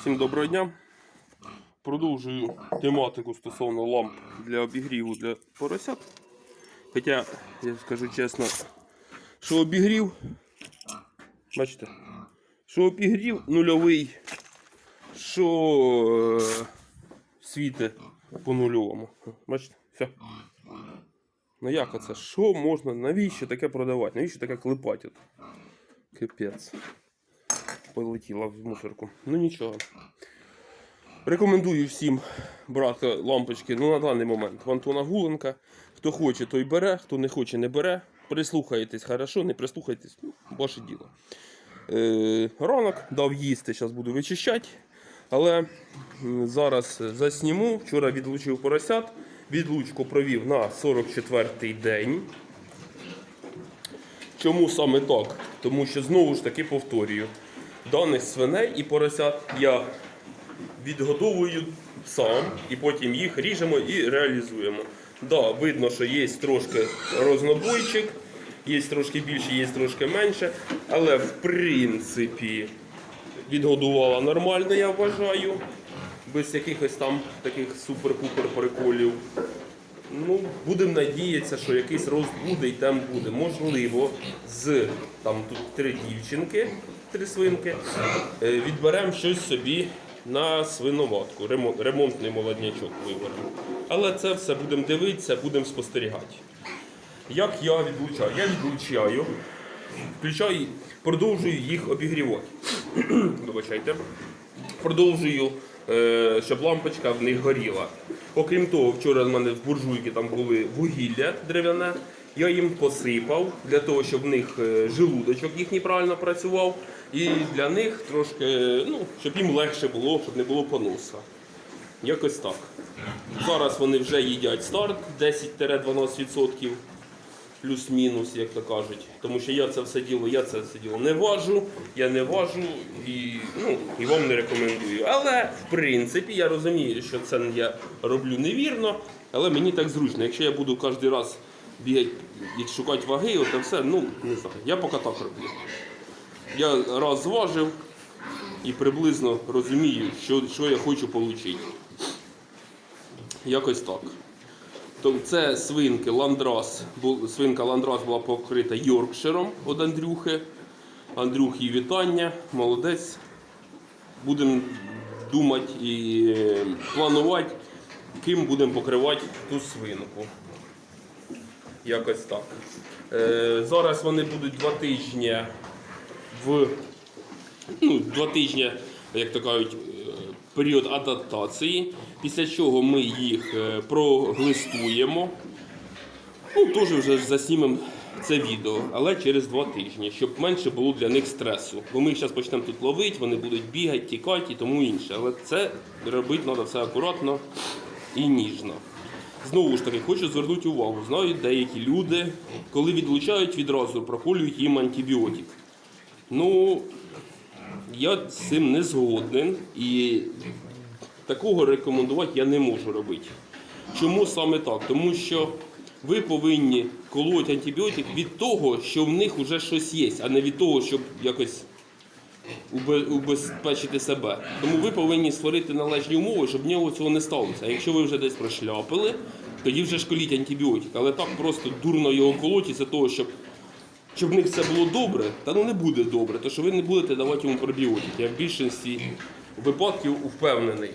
Всім доброго дня. Продовжую тематику стосовно ламп для обігріву для поросят. Хоча, я скажу чесно, що обігрів, бачите, що обігрів нульовий, що е, світи по нульовому. Бачите, все. Ну як оце? Що можна? Навіщо таке продавати? Навіщо таке клепати? от? Капець. Полетіла в мусорку. Ну нічого. Рекомендую всім брати лампочки ну, на даний момент. В Антона Гуленка. Хто хоче, той бере, хто не хоче, не бере. Прислухаєтесь хорошо, не прислухайтесь, ну, ваше діло. Е, ранок дав їсти, зараз буду вичищати. Але зараз засніму. Вчора відлучив поросят. Відлучку провів на 44-й день. Чому саме так? Тому що знову ж таки повторюю, даних свиней і поросят я відгодовую сам і потім їх ріжемо і реалізуємо. Да, видно, що є трошки рознобойчик, є трошки більше, є трошки менше, але в принципі відгодувала нормально, я вважаю. Без якихось там таких супер-пупер приколів. Ну, будемо надіятися, що якийсь рост буде і там буде. Можливо, з там тут три дівчинки, три свинки, е, відберемо щось собі на свиноватку. Ремонтний молоднячок виберемо. Але це все будемо дивитися, будемо спостерігати. Як я відлучаю? Я відлучаю, включаю, продовжую їх обігрівати. Вибачайте. Продовжую, щоб лампочка в них горіла. Окрім того, вчора в мене в буржуйки там були вугілля дерев'яне. Я їм посипав для того, щоб в них е, желудочок їхній правильно працював. І для них трошки, ну, щоб їм легше було, щоб не було поноса. Якось так. Зараз вони вже їдять старт 10-12%, плюс-мінус, як то кажуть. Тому що я це все діло, я це все діло не важу, я не важу і, ну, і вам не рекомендую. Але в принципі я розумію, що це я роблю невірно, але мені так зручно. Якщо я буду кожен раз бігати і шукати ваги, от все, ну не знаю. Я поки так роблю. Я раз зважив і приблизно розумію, що, що я хочу отримати. Якось так. То це свинки Ландрас. Свинка Ландрас була покрита Йоркширом від Андрюхи. Андрюхі вітання, молодець. Будемо думати і е, планувати, ким будемо покривати ту свинку. Якось так. Е, зараз вони будуть два тижні в ну, два тижні, як то кажуть, період адаптації, після чого ми їх е, проглистуємо. Ну, теж вже заснімемо це відео, але через два тижні, щоб менше було для них стресу. Бо ми їх зараз почнемо тут ловити, вони будуть бігати, тікати і тому інше. Але це робити треба все акуратно і ніжно. Знову ж таки, хочу звернути увагу. Знаю, деякі люди, коли відлучають, відразу проколюють їм антибіотик. Ну, я з цим не згоден і такого рекомендувати я не можу робити. Чому саме так? Тому що ви повинні колоти антибіотик від того, що в них вже щось є, а не від того, щоб якось убезпечити себе. Тому ви повинні створити належні умови, щоб в нього цього не сталося. А якщо ви вже десь прошляпили, тоді вже школіть антибіотик. Але так просто дурно його колоті за того, щоб щоб в них все було добре, та ну не буде добре, то що ви не будете давати йому пробіотики. Я в більшості випадків впевнений.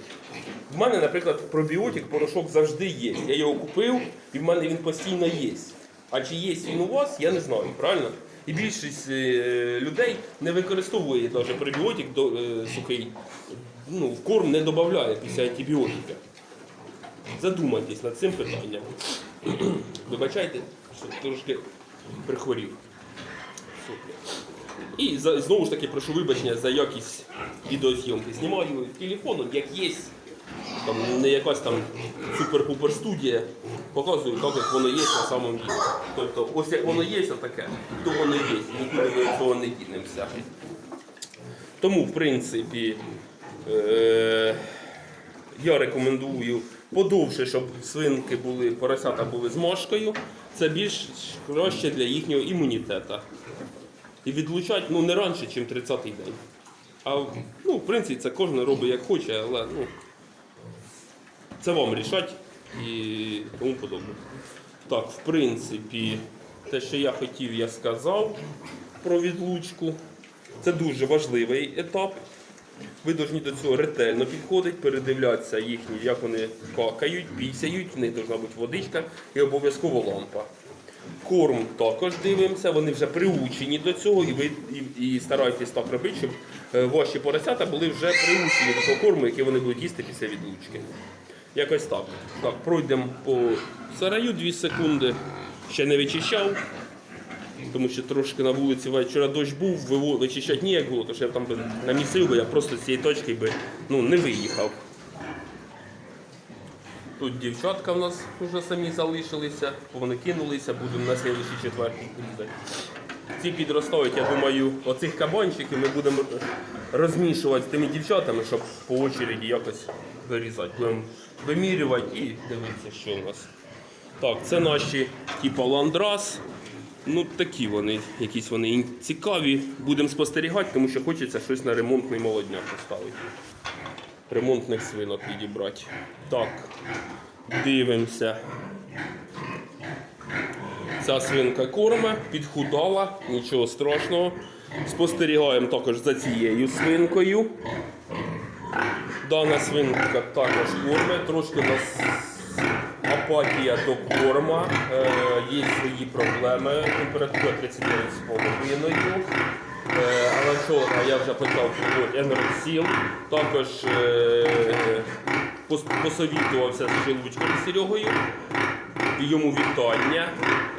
В мене, наприклад, пробіотик, порошок завжди є. Я його купив і в мене він постійно є. А чи є він у вас, я не знаю, правильно? І більшість е, людей не використовує навіть пробіотик е, сухий, ну, в корм не додає після антибіотика. Задумайтесь над цим питанням. Вибачайте, що трошки прихворів. І знову ж таки прошу вибачення за якість відеозйомки. Знімаю телефоном, як є. Там не якась там супер-пупер студія. Показую так, як воно є на самом ділі. Тобто, ось як воно є, отаке, то воно є. Нікуди ми цього не дінемося. Тому, в принципі, е- я рекомендую подовше, щоб свинки були, поросята були з мошкою. Це більш краще для їхнього імунітету. І відлучать ну, не раніше, ніж 30-й день. А ну, в принципі, це кожен робить як хоче, але ну, це вам рішать і тому подобне. Так, в принципі, те, що я хотів, я сказав про відлучку. Це дуже важливий етап. Ви повинні до цього ретельно підходити, передивлятися їхні, як вони какають, пісяють, в них повинна бути водичка і обов'язково лампа. Корм також дивимося, вони вже приучені до цього, і ви і, і старайтесь так робити, щоб е, ваші поросята були вже приучені до того корму, який вони будуть їсти після відлучки. Якось так. Так, пройдемо по сараю 2 секунди. Ще не вичищав, тому що трошки на вулиці вчора дощ був, вичищати ніяк було, тому що я там би намісив би, я просто з цієї точки би ну, не виїхав. Тут дівчатка в нас вже самі залишилися, вони кинулися, будемо на слідчий четвертий їздити. Ці підростають, я думаю, оцих кабанчиків ми будемо розмішувати з тими дівчатами, щоб по очереді якось вирізати. Будемо вимірювати і дивитися, що у нас. Так, це наші типу ландрас. Ну такі вони, якісь вони цікаві. Будемо спостерігати, тому що хочеться щось на ремонтний молодняк поставити. Ремонтних свинок відібрати. Так, дивимося. Ця свинка корме, підхудала, нічого страшного. Спостерігаємо також за цією свинкою. Дана свинка також корме, трошки у нас апатія до корма, е, є свої проблеми, температура 39,5. Е, вчора я вже почав проводити енероксіл, також е, пос- посовітувався з Шилучком Серегою йому вітання.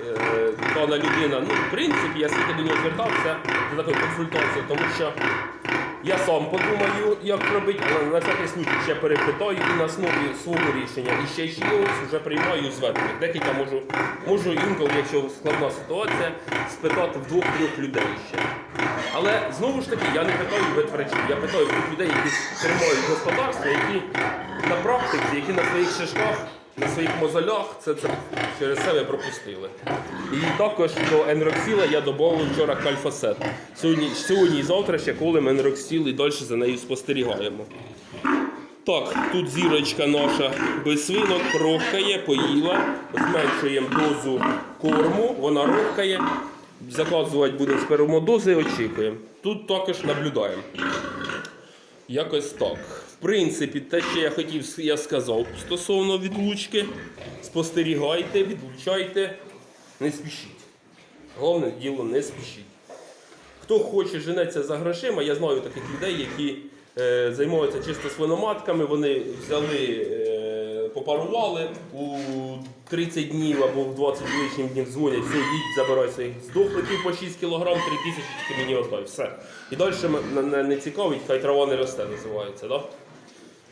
Е, Дана людина, ну, в принципі, я скільки до нього звертався за такою консультацією, тому що я сам подумаю, як робити, але на всякий случай ще перепитаю і на основі свого рішення. І ще чогось вже приймаю зведення. Декілька можу, можу інколи, якщо складна ситуація, спитати в двох-трьох людей ще. Але знову ж таки, я не питаю ветврачів, я питаю тих людей, які тримають господарство, які на практиці, які на своїх шишках, на своїх мозолях це, це через себе пропустили. І також до енроксіла я додав вчора кальфасет. Сьогодні, сьогодні і завтра ще колем енроксіл і далі за нею спостерігаємо. Так, тут зірочка наша без свинок рохкає, поїла, зменшуємо дозу корму, вона рохкає. Заказувати будемо спермодози, очікуємо. Тут також наблюдаємо. Якось так. В принципі, те, що я хотів, я сказав стосовно відлучки. Спостерігайте, відлучайте, не спішіть. Головне діло не спішіть. Хто хоче женеться за грошима, я знаю таких людей, які е, займаються чисто свиноматками, вони взяли, е, попарували у 30 днів або в 20 лишніх днів дзвонять, все, їдь, забирай своїх здохликів по 6 кг, 3 тисячі мені отдай, все. І далі мене не цікавить, хай трава не росте, називається. Да?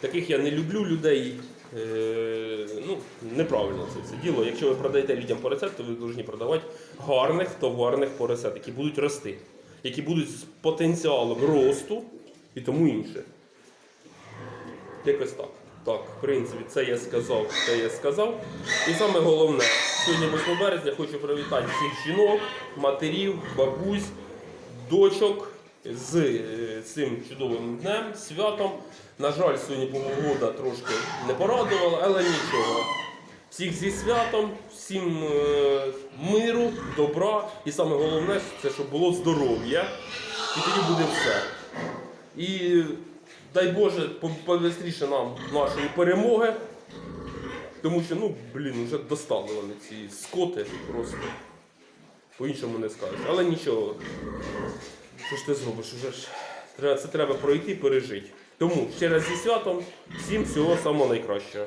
Таких я не люблю людей. Е, ну, неправильно це все діло. Якщо ви продаєте людям поросят, то ви повинні продавати гарних товарних поросят, які будуть рости, які будуть з потенціалом росту і тому інше. Якось так. Так, в принципі, це я сказав, це я сказав. І саме головне, сьогодні 8 березня хочу привітати всіх жінок, матерів, бабусь, дочок з е, цим чудовим днем, святом. На жаль, сьогодні погода трошки не порадувала, але нічого. Всіх зі святом, всім е, миру, добра і саме головне, це щоб було здоров'я. І тоді буде все. І дай Боже, повестріше нам нашої перемоги. Тому що, ну, блін, вже достали вони ці скоти просто. По-іншому не скажеш. Але нічого. Що ж ти зробиш? Уже ж це треба пройти, пережити. Тому ще раз зі святом, всім всього самого найкращого.